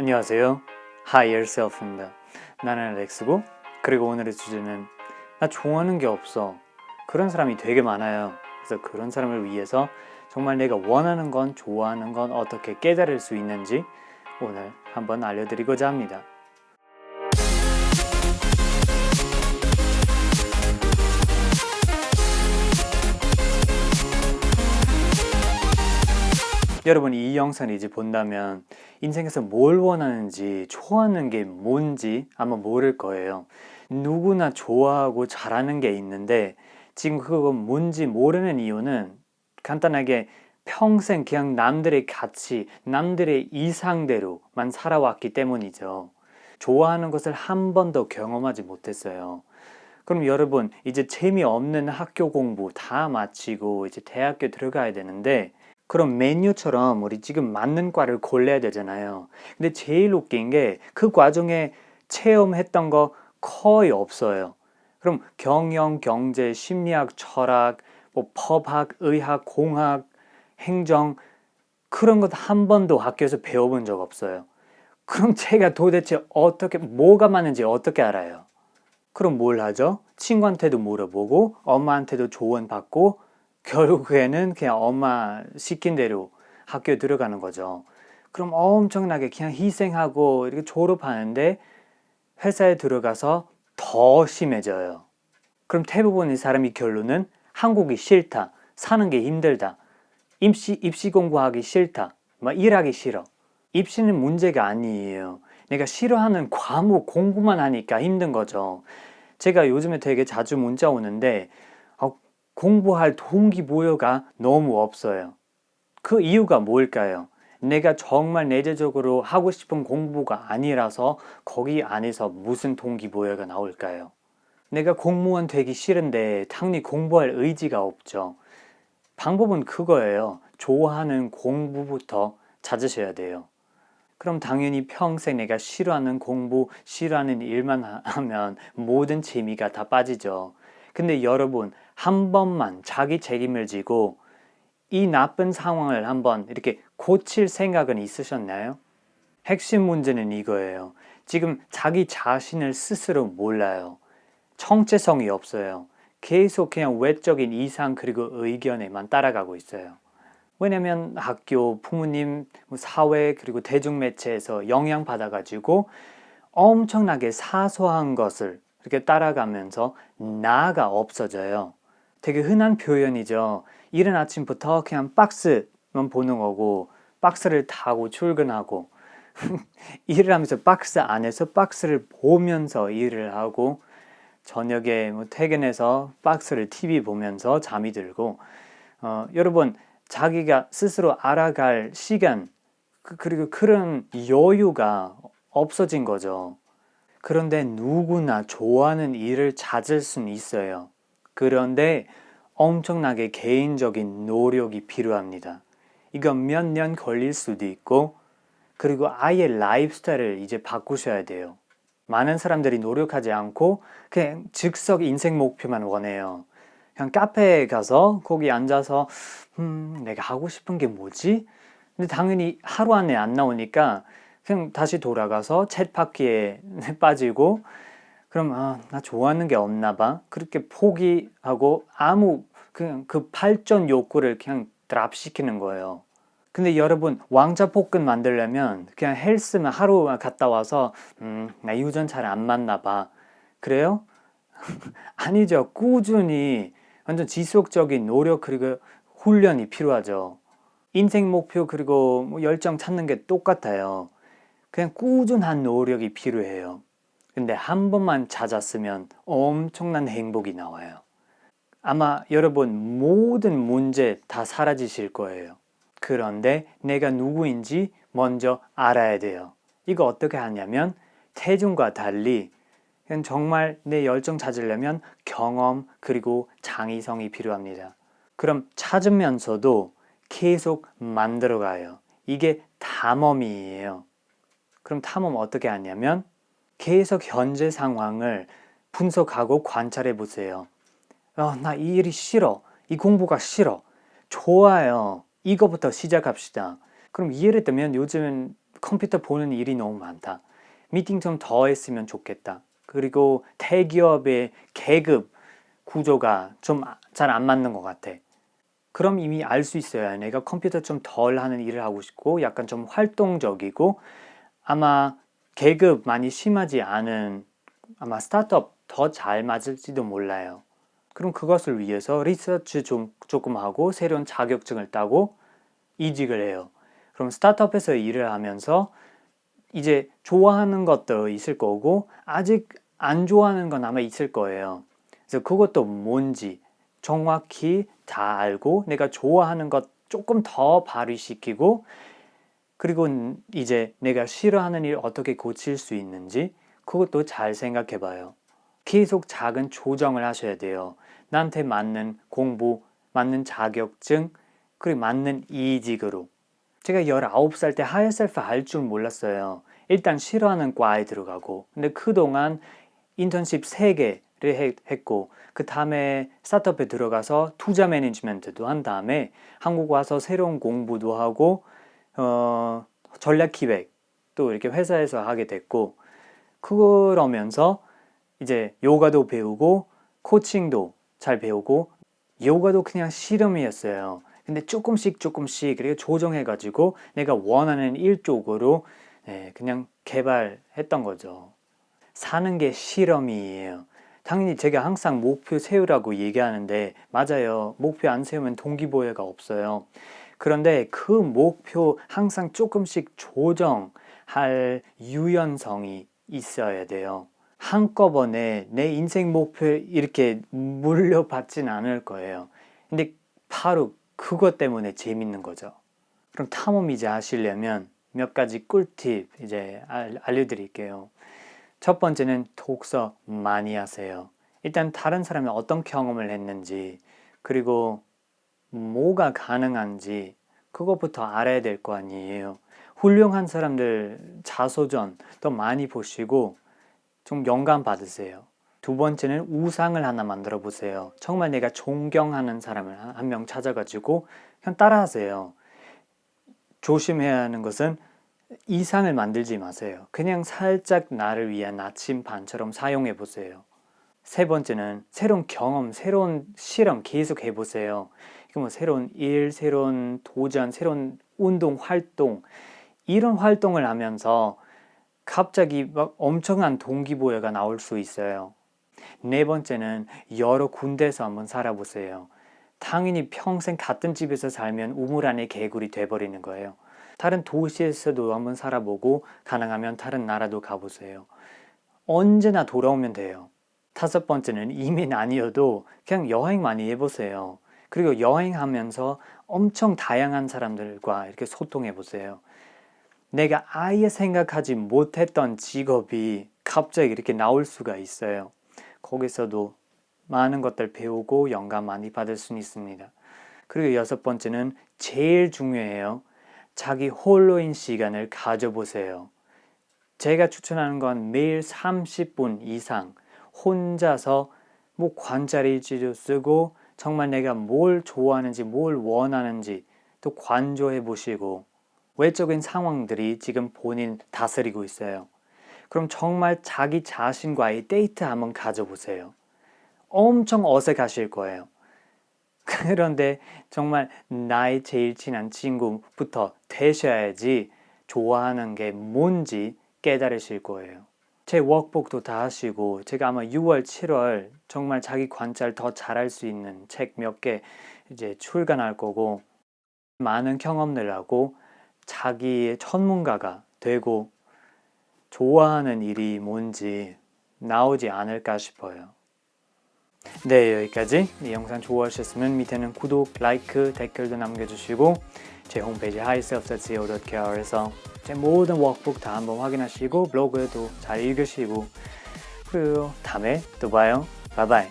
안녕하세요. Hi Yourself입니다. 나는 렉스고 그리고 오늘의 주제는 나 좋아하는 게 없어. 그런 사람이 되게 많아요. 그래서 그런 사람을 위해서 정말 내가 원하는 건 좋아하는 건 어떻게 깨달을 수 있는지 오늘 한번 알려드리고자 합니다. 여러분 이 영상을 이제 본다면 인생에서 뭘 원하는지 좋아하는 게 뭔지 아마 모를 거예요. 누구나 좋아하고 잘하는 게 있는데 지금 그거 뭔지 모르는 이유는 간단하게 평생 그냥 남들의 가치, 남들의 이상대로만 살아왔기 때문이죠. 좋아하는 것을 한 번도 경험하지 못했어요. 그럼 여러분 이제 재미없는 학교 공부 다 마치고 이제 대학교 들어가야 되는데 그럼 메뉴처럼 우리 지금 맞는 과를 골라야 되잖아요. 근데 제일 웃긴 게 그 과정에 체험했던 거 거의 없어요. 그럼 경영, 경제, 심리학, 철학, 뭐 법학, 의학, 공학, 행정 그런 것 한 번도 학교에서 배워본 적 없어요. 그럼 제가 도대체 어떻게 뭐가 맞는지 어떻게 알아요? 그럼 뭘 하죠? 친구한테도 물어보고 엄마한테도 조언 받고 결국에는 그냥 엄마 시킨 대로 학교 들어가는 거죠. 그럼 엄청나게 그냥 희생하고 이렇게 졸업하는데 회사에 들어가서 더 심해져요. 그럼 대부분의 사람이 결론은 한국이 싫다, 사는 게 힘들다, 입시, 입시 공부하기 싫다, 막 일하기 싫어. 입시는 문제가 아니에요. 내가 싫어하는 과목 공부만 하니까 힘든 거죠. 제가 요즘에 되게 자주 문자 오는데 어, 공부할 동기부여가 너무 없어요. 그 이유가 뭘까요? 내가 정말 내재적으로 하고 싶은 공부가 아니라서 거기 안에서 무슨 동기부여가 나올까요? 내가 공무원 되기 싫은데 당연히 공부할 의지가 없죠. 방법은 그거예요. 좋아하는 공부부터 찾으셔야 돼요. 그럼 당연히 평생 내가 싫어하는 공부, 싫어하는 일만 하- 하면 모든 재미가 다 빠지죠. 근데 여러분, 한 번만 자기 책임을 지고 이 나쁜 상황을 한번 이렇게 고칠 생각은 있으셨나요? 핵심 문제는 이거예요. 지금 자기 자신을 스스로 몰라요. 정체성이 없어요. 계속 그냥 외적인 이상 그리고 의견에만 따라가고 있어요. 왜냐면 학교, 부모님, 뭐 사회 그리고 대중매체에서 영향받아가지고 엄청나게 사소한 것을 이렇게 따라가면서 나가 없어져요. 되게 흔한 표현이죠. 이른 아침부터 그냥 박스만 보는 거고 박스를 타고 출근하고 일을 하면서 박스 안에서 박스를 보면서 일을 하고 저녁에 뭐 퇴근해서 박스를 TV 보면서 잠이 들고 어, 여러분 자기가 스스로 알아갈 시간 그- 그리고 그런 여유가 없어진 거죠. 그런데 누구나 좋아하는 일을 찾을 수는 있어요. 그런데 엄청나게 개인적인 노력이 필요합니다. 이건 몇 년 걸릴 수도 있고, 그리고 아예 라이프스타일을 이제 바꾸셔야 돼요. 많은 사람들이 노력하지 않고 그냥 즉석 인생 목표만 원해요. 그냥 카페에 가서 거기 앉아서 음, 내가 하고 싶은 게 뭐지? 근데 당연히 하루 안에 안 나오니까 그냥 다시 돌아가서 챗바퀴에 빠지고 그럼 아, 나 좋아하는 게 없나 봐. 그렇게 포기하고 아무 그냥 그 발전 욕구를 그냥 드랍시키는 거예요. 근데 여러분 왕자 볶음 만들려면 그냥 헬스만 하루 갔다 와서 음, 나 유전 잘 안 맞나 봐. 그래요? 아니죠. 꾸준히 완전 지속적인 노력 그리고 훈련이 필요하죠. 인생 목표 그리고 뭐 열정 찾는 게 똑같아요. 그냥 꾸준한 노력이 필요해요. 근데 한 번만 찾았으면 엄청난 행복이 나와요. 아마 여러분 모든 문제 다 사라지실 거예요. 그런데 내가 누구인지 먼저 알아야 돼요. 이거 어떻게 하냐면 태중과 달리 그냥 정말 내 열정 찾으려면 경험 그리고 창의성이 필요합니다. 그럼 찾으면서도 계속 만들어가요. 이게 탐험이에요. 그럼 탐험 어떻게 하냐면 계속 현재 상황을 분석하고 관찰해 보세요. 어, 나 이 일이 싫어. 이 공부가 싫어. 좋아요. 이거부터 시작합시다. 그럼 예를 들면 요즘은 컴퓨터 보는 일이 너무 많다. 미팅 좀 더 했으면 좋겠다. 그리고 대기업의 계급 구조가 좀 잘 안 맞는 것 같아. 그럼 이미 알 수 있어요. 내가 컴퓨터 좀 덜 하는 일을 하고 싶고 약간 좀 활동적이고 아마 계급 많이 심하지 않은 아마 스타트업 더 잘 맞을지도 몰라요. 그럼 그것을 위해서 리서치 좀 조금 하고 새로운 자격증을 따고 이직을 해요. 그럼 스타트업에서 일을 하면서 이제 좋아하는 것도 있을 거고 아직 안 좋아하는 건 아마 있을 거예요. 그래서 그것도 뭔지 정확히 다 알고 내가 좋아하는 것 조금 더 발휘시키고 그리고 이제 내가 싫어하는 일 어떻게 고칠 수 있는지 그것도 잘 생각해 봐요. 계속 작은 조정을 하셔야 돼요. 나한테 맞는 공부, 맞는 자격증, 그리고 맞는 이직으로. 제가 19살 때 하이셀프 할 줄 몰랐어요. 일단 싫어하는 과에 들어가고. 근데 그동안 인턴십 3개를 했고, 그 다음에 스타트업에 들어가서 투자 매니지먼트도 한 다음에 한국 와서 새로운 공부도 하고, 어, 전략 기획 또 이렇게 회사에서 하게 됐고, 그러면서 이제 요가도 배우고, 코칭도 잘 배우고, 요가도 그냥 실험이었어요. 근데 조금씩 조금씩 그리고 조정해 가지고 내가 원하는 일 쪽으로 네, 그냥 개발했던 거죠. 사는 게 실험이에요. 당연히 제가 항상 목표 세우라고 얘기하는데 맞아요. 목표 안 세우면 동기부여가 없어요. 그런데 그 목표 항상 조금씩 조정할 유연성이 있어야 돼요. 한꺼번에 내 인생 목표 이렇게 물려받진 않을 거예요. 근데 바로 그것 때문에 재밌는 거죠. 그럼 탐험 이제 하시려면 몇 가지 꿀팁 이제 알려드릴게요. 첫 번째는 독서 많이 하세요. 일단 다른 사람이 어떤 경험을 했는지 그리고 뭐가 가능한지 그것부터 알아야 될 거 아니에요. 훌륭한 사람들 자소전 더 많이 보시고 좀 영감 받으세요. 두 번째는 우상을 하나 만들어 보세요. 정말 내가 존경하는 사람을 한 명 찾아가지고 그냥 따라하세요. 조심해야 하는 것은 이상을 만들지 마세요. 그냥 살짝 나를 위한 나침반처럼 사용해 보세요. 세 번째는 새로운 경험, 새로운 실험 계속 해보세요. 뭐 새로운 일, 새로운 도전, 새로운 운동, 활동 이런 활동을 하면서 갑자기 막 엄청난 동기부여가 나올 수 있어요. 네 번째는 여러 군데에서 한번 살아보세요. 당연히 평생 같은 집에서 살면 우물 안에 개구리 돼버리는 거예요. 다른 도시에서도 한번 살아보고 가능하면 다른 나라도 가보세요. 언제나 돌아오면 돼요. 다섯 번째는 이민 아니어도 그냥 여행 많이 해보세요. 그리고 여행하면서 엄청 다양한 사람들과 이렇게 소통해 보세요. 내가 아예 생각하지 못했던 직업이 갑자기 이렇게 나올 수가 있어요. 거기서도 많은 것들 배우고 영감 많이 받을 수 있습니다. 그리고 여섯 번째는 제일 중요해요. 자기 홀로인 시간을 가져보세요. 제가 추천하는 건 매일 30분 이상 혼자서 뭐 관찰일지도 쓰고 정말 내가 뭘 좋아하는지 뭘 원하는지 또 관조해 보시고 외적인 상황들이 지금 본인 다스리고 있어요. 그럼 정말 자기 자신과의 데이트 한번 가져보세요. 엄청 어색하실 거예요. 그런데 정말 나의 제일 친한 친구부터 되셔야지 좋아하는 게 뭔지 깨달으실 거예요. 제 워크북도 다 하시고 제가 아마 6월, 7월 정말 자기 관찰 더 잘할 수 있는 책 몇 개 이제 출간할 거고 많은 경험들 하고 자기의 전문가가 되고 좋아하는 일이 뭔지 나오지 않을까 싶어요. 네, 여기까지 이 영상 좋아하셨으면 밑에는 구독, 라이크, 댓글도 남겨주시고 제 홈페이지 highself.co.kr에서 제 모든 워크북 다 한번 확인하시고 블로그도 잘 읽으시고 그리고 다음에 또 봐요. 바이바이.